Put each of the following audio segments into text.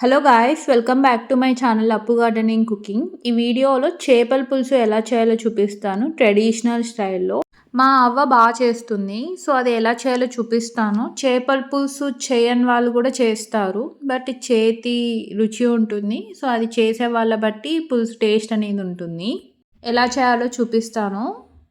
Hello guys welcome back to my channel Appu gardening cooking ఈ వీడియోలో చేపల పులుసు ఎలా చేయాలో చూపిస్తాను ట్రెడిషనల్ స్టైల్లో మా అవ్వ బాగా చేస్తుంది సో అది ఎలా చేయాలో చూపిస్తాను. చేపల పులుసు చేయని వాళ్ళు కూడా చేస్తారు బట్ చేతి రుచి ఉంటుంది సో అది చేసే వాళ్ళ బట్టి పులుసు టేస్ట్ అనేది ఉంటుంది. ఎలా చేయాలో చూపిస్తాను.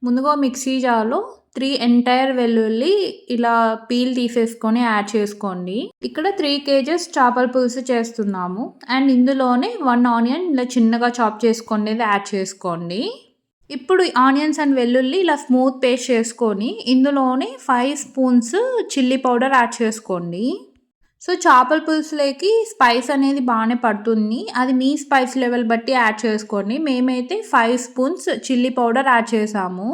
ముందుగా మిక్సీ జార్లో త్రీ ఎంటైర్ వెల్లుల్లి ఇలా పీల్ తీసేసుకొని యాడ్ చేసుకోండి. ఇక్కడ త్రీ కేజెస్ చేపల పులుసు చేస్తున్నాము. అండ్ ఇందులోనే వన్ ఆనియన్ ఇలా చిన్నగా చాప్ చేసుకునేది యాడ్ చేసుకోండి. ఇప్పుడు ఆనియన్స్ అండ్ వెల్లుల్లి ఇలా స్మూత్ పేస్ట్ చేసుకొని ఇందులోనే five spoons chilli powder add చేసుకోండి. సో చేపల పులుసులోకి స్పైస్ అనేది బాగానే పడుతుంది. అది మీ స్పైస్ లెవెల్ బట్టి యాడ్ చేసుకోండి. మేమైతే five spoons chilli powder add చేసాము.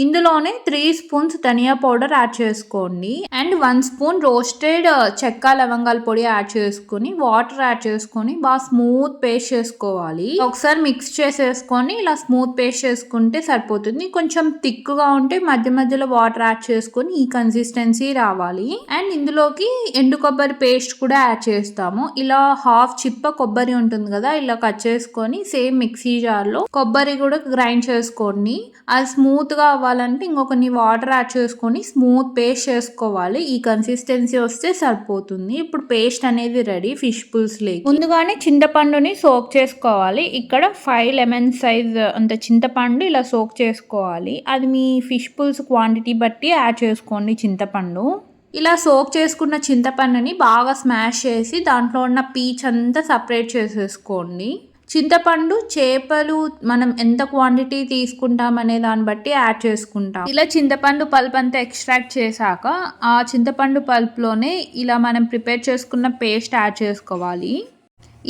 ఇందులోనే త్రీ స్పూన్స్ ధనియా పౌడర్ యాడ్ చేసుకోండి. అండ్ వన్ స్పూన్ రోస్టెడ్ చెక్క లవంగాల పొడి యాడ్ చేసుకుని వాటర్ యాడ్ చేసుకొని బాగా స్మూత్ పేస్ట్ చేసుకోవాలి. ఒకసారి మిక్స్ చేసేసుకొని ఇలా స్మూత్ పేస్ట్ చేసుకుంటే సరిపోతుంది. కొంచెం థిక్గా ఉంటే మధ్య మధ్యలో వాటర్ యాడ్ చేసుకొని ఈ కన్సిస్టెన్సీ రావాలి. అండ్ ఇందులోకి ఎండు కొబ్బరి పేస్ట్ కూడా యాడ్ చేస్తాము. ఇలా హాఫ్ చిప్ప కొబ్బరి ఉంటుంది కదా ఇలా కట్ చేసుకొని సేమ్ మిక్సీ జార్లో కొబ్బరి కూడా గ్రైండ్ చేసుకోండి. అది స్మూత్గా కావాలంటే ఇంకొకని వాటర్ యాడ్ చేసుకొని స్మూత్ పేస్ట్ చేసుకోవాలి. ఈ కన్సిస్టెన్సీ వస్తే సరిపోతుంది. ఇప్పుడు పేస్ట్ అనేది రెడీ ఫిష్ పుల్స్ లేక్. ముందుగానే చింతపండుని సోక్ చేసుకోవాలి. ఇక్కడ ఫైవ్ లెమన్ సైజ్ అంత చింతపండు ఇలా సోక్ చేసుకోవాలి. అది మీ ఫిష్ పుల్స్ క్వాంటిటీ బట్టి యాడ్ చేసుకోండి చింతపండు. ఇలా సోక్ చేసుకున్న చింతపండుని బాగా స్మాష్ చేసి దాంట్లో ఉన్న పీచ్ అంతా సపరేట్ చేసేసుకోండి. చింతపండు చేపలు మనం ఎంత క్వాంటిటీ తీసుకుంటాం అనే దాన్ని బట్టి యాడ్ చేసుకుంటాం. ఇలా చింతపండు పల్ప్ అంతా ఎక్స్ట్రాక్ట్ చేశాక ఆ చింతపండు పల్ప్లోనే ఇలా మనం ప్రిపేర్ చేసుకున్న పేస్ట్ యాడ్ చేసుకోవాలి.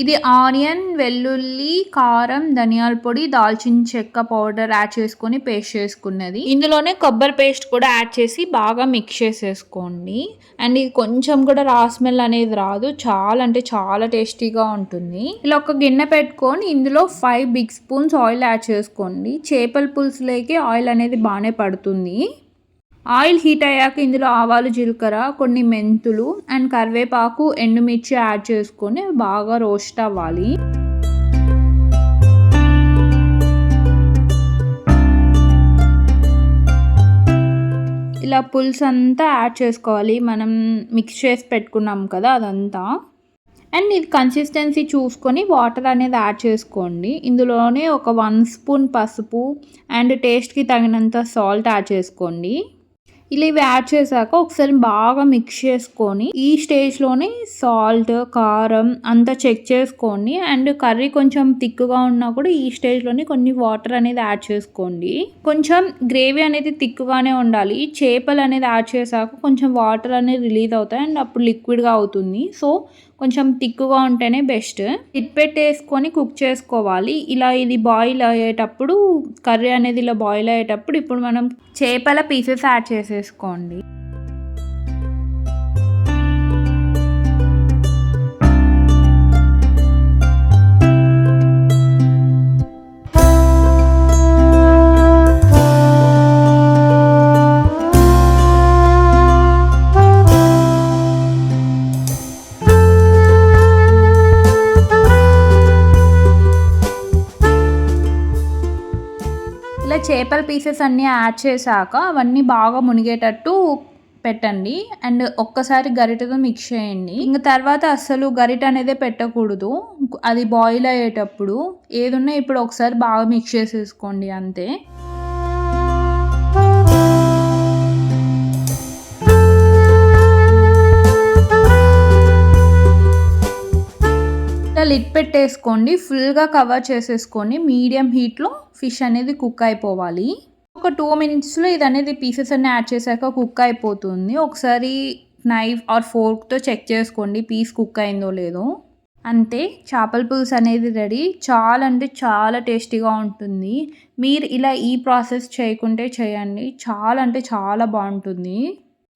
ఇది ఆనియన్ వెల్లుల్లి కారం ధనియాల పొడి దాల్చిన చెక్క పౌడర్ యాడ్ చేసుకొని పేస్ట్ చేసుకున్నది. ఇందులోనే కొబ్బరి పేస్ట్ కూడా యాడ్ చేసి బాగా మిక్స్ చేసేసుకోండి. అండ్ ఇది కొంచెం కూడా రా స్మెల్ అనేది రాదు. చాలా అంటే చాలా టేస్టీగా ఉంటుంది. ఇలా ఒక గిన్నె పెట్టుకొని ఇందులో five big spoons oil add చేసుకోండి. చేపల పులుసులోకి ఆయిల్ అనేది బాగానే పడుతుంది. ఆయిల్ హీట్ అయ్యాక ఇందులో ఆవాలు జీలకర్ర కొన్ని మెంతులు అండ్ కరివేపాకు ఎండుమిర్చి యాడ్ చేసుకొని బాగా రోస్ట్ అవ్వాలి. ఇలా పులుసు అంతా యాడ్ చేసుకోవాలి. మనం మిక్స్ చేసి పెట్టుకున్నాం కదా అదంతా. అండ్ ఇది కన్సిస్టెన్సీ చూసుకొని వాటర్ అనేది యాడ్ చేసుకోండి. ఇందులోనే ఒక వన్ స్పూన్ పసుపు అండ్ టేస్ట్కి తగినంత సాల్ట్ యాడ్ చేసుకోండి. ఇలా ఇవి యాడ్ చేశాక ఒకసారి బాగా మిక్స్ చేసుకొని ఈ స్టేజ్లోనే సాల్ట్ కారం అంతా చెక్ చేసుకోండి అండ్ కర్రీ కొంచెం థిక్గా ఉన్నా కూడా ఈ స్టేజ్లోనే కొన్ని వాటర్ అనేది యాడ్ చేసుకోండి. కొంచెం గ్రేవీ అనేది థిక్గానే ఉండాలి. చేపలు అనేది యాడ్ చేశాక కొంచెం వాటర్ అనేది రిలీజ్ అవుతాయి అండ్ అప్పుడు లిక్విడ్గా అవుతుంది. సో కొంచెం థిక్గా ఉంటేనే బెస్ట్ లిడ్ పెట్టేసుకొని కుక్ చేసుకోవాలి. ఇలా ఇది బాయిల్ అయ్యేటప్పుడు కర్రీ అనేది ఇలా బాయిల్ అయ్యేటప్పుడు ఇప్పుడు మనం చేపల పీసెస్ యాడ్ చేసేసుకోండి ఇలా చేపల పీసెస్ అన్నీ యాడ్ చేశాక అవన్నీ బాగా మునిగేటట్టు పెట్టండి. అండ్ ఒక్కసారి గరిటతో మిక్స్ చేయండి. ఇంకా తర్వాత అస్సలు గరిట అనేది పెట్టకూడదు. అది బాయిల్ అయ్యేటప్పుడు ఏదున్నా ఇప్పుడు ఒకసారి బాగా మిక్స్ చేసేసుకోండి అంతే. లిడ్ పెట్టేసుకోండి ఫుల్గా కవర్ చేసేసుకొని మీడియం హీట్లో ఫిష్ అనేది కుక్ అయిపోవాలి. ఒక టూ మినిట్స్లో ఇది అనేది పీసెస్ అన్ని యాడ్ చేశాక కుక్ అయిపోతుంది. ఒకసారి నైఫ్ ఆర్ ఫోర్క్తో చెక్ చేసుకోండి పీస్ కుక్ అయిందో లేదో. అంతే చేపల పులుసు అనేది రెడీ. చాలా అంటే చాలా టేస్టీగా ఉంటుంది. మీరు ఇలా ఈ ప్రాసెస్ చేయకుంటే చేయండి. చాలా అంటే చాలా బాగుంటుంది.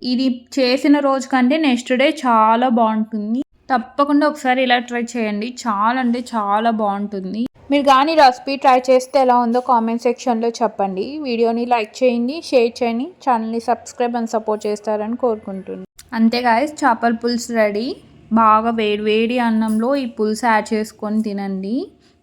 ఇది చేసిన రోజు కంటే నెక్స్ట్ డే చాలా బాగుంటుంది. తప్పకుండా ఒకసారి ఇలా ట్రై చేయండి. చాలా అంటే చాలా బాగుంటుంది. మీరు కానీ రెసిపీ ట్రై చేస్తే ఎలా ఉందో కామెంట్ సెక్షన్లో చెప్పండి. వీడియోని లైక్ చేయండి షేర్ చేయండి. ఛానల్ని సబ్స్క్రైబ్ అండ్ సపోర్ట్ చేస్తారని కోరుకుంటున్నాను. అంతే గాయస్ చేపల పులుసు రెడీ బాగా వేడి వేడి అన్నంలో ఈ పులుసు యాడ్ చేసుకొని తినండి.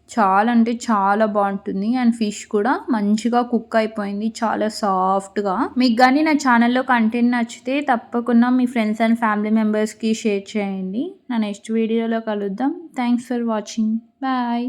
చాలా అంటే చాలా బాగుంటుంది. అండ్ ఫిష్ కూడా మంచిగా కుక్ అయిపోయింది. చాలా సాఫ్ట్గా. మీకు కానీ నా ఛానల్లో కంటెంట్ నచ్చితే తప్పకుండా మీ ఫ్రెండ్స్ అండ్ ఫ్యామిలీ మెంబర్స్కి షేర్ చేయండి. నా నెక్స్ట్ వీడియోలో కలుద్దాం. Thanks for watching. బాయ్.